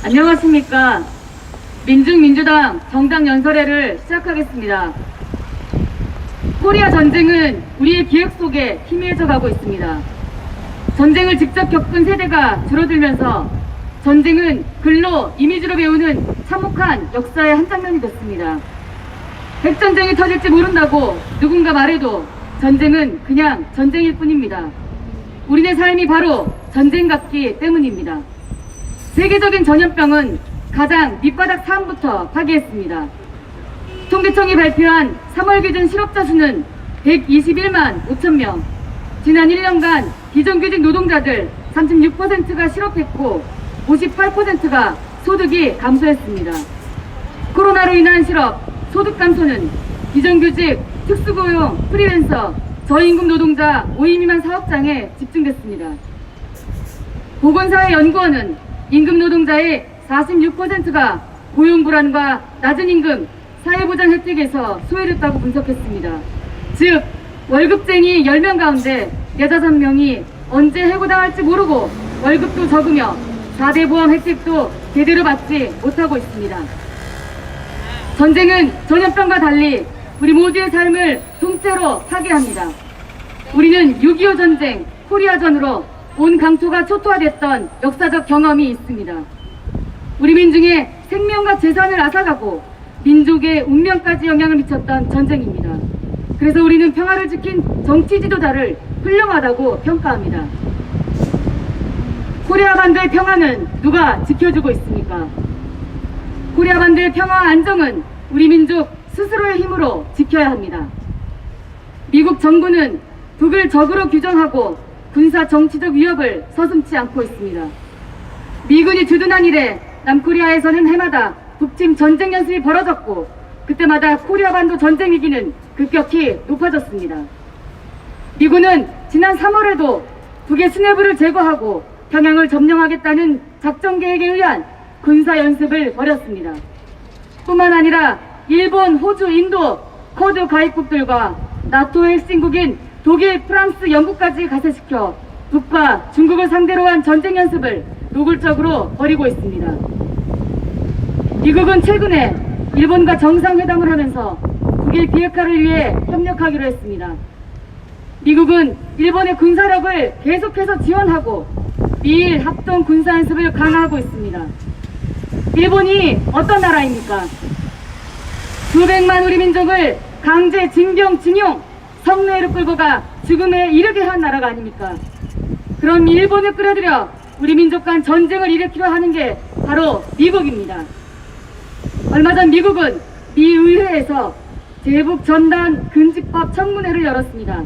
안녕하십니까. 민중민주당 정당 연설회를 시작하겠습니다. 코리아 전쟁은 우리의 기억 속에 희미해져 가고 있습니다. 전쟁을 직접 겪은 세대가 줄어들면서 전쟁은 글로 이미지로 배우는 참혹한 역사의 한 장면이 됐습니다. 핵전쟁이 터질지 모른다고 누군가 말해도 전쟁은 그냥 전쟁일 뿐입니다. 우리네 삶이 바로 전쟁 같기 때문입니다. 세계적인 전염병은 가장 밑바닥 사람부터 파괴했습니다. 통계청이 발표한 3월 기준 실업자 수는 121만 5천 명. 지난 1년간 비정규직 노동자들 36%가 실업했고 58%가 소득이 감소했습니다. 코로나로 인한 실업, 소득 감소는 비정규직, 특수고용, 프리랜서, 저임금 노동자 5인 미만 사업장에 집중됐습니다. 보건사회연구원은 임금 노동자의 46%가 고용 불안과 낮은 임금, 사회보장 혜택에서 소외됐다고 분석했습니다. 즉, 월급쟁이 10명 가운데 15명이 언제 해고당할지 모르고 월급도 적으며 4대 보험 혜택도 제대로 받지 못하고 있습니다. 전쟁은 전염병과 달리 우리 모두의 삶을 통째로 파괴합니다. 우리는 6.25 전쟁, 코리아전으로 온 강토가 초토화됐던 역사적 경험이 있습니다. 우리 민중의 생명과 재산을 앗아가고 민족의 운명까지 영향을 미쳤던 전쟁입니다. 그래서 우리는 평화를 지킨 정치 지도자를 훌륭하다고 평가합니다. 코리아 반도의 평화는 누가 지켜주고 있습니까? 코리아 반도의 평화와 안정은 우리 민족 스스로의 힘으로 지켜야 합니다. 미국 정부는 북을 적으로 규정하고 군사 정치적 위협을 서슴지 않고 있습니다. 미군이 주둔한 이래 남코리아에서는 해마다 북침 전쟁 연습이 벌어졌고 그때마다 코리아 반도 전쟁 위기는 급격히 높아졌습니다. 미군은 지난 3월에도 북의 스네브를 제거하고 평양을 점령하겠다는 작전 계획에 의한 군사 연습을 벌였습니다. 뿐만 아니라 일본, 호주, 인도, 커드 가입국들과 나토의 핵심국인 독일, 프랑스, 영국까지 가세시켜 북과 중국을 상대로 한 전쟁 연습을 노골적으로 벌이고 있습니다. 미국은 최근에 일본과 정상회담을 하면서 북의 비핵화를 위해 협력하기로 했습니다. 미국은 일본의 군사력을 계속해서 지원하고 미일 합동 군사연습을 강화하고 있습니다. 일본이 어떤 나라입니까? 수백만 우리 민족을 강제 징병 징용 성노예로 끌고 가 죽음에 이르게 한 나라가 아닙니까? 그럼 일본을 끌어들여 우리 민족 간 전쟁을 일으키려 하는 게 바로 미국입니다. 얼마 전 미국은 미 의회에서 대북 전단 금지법 청문회를 열었습니다.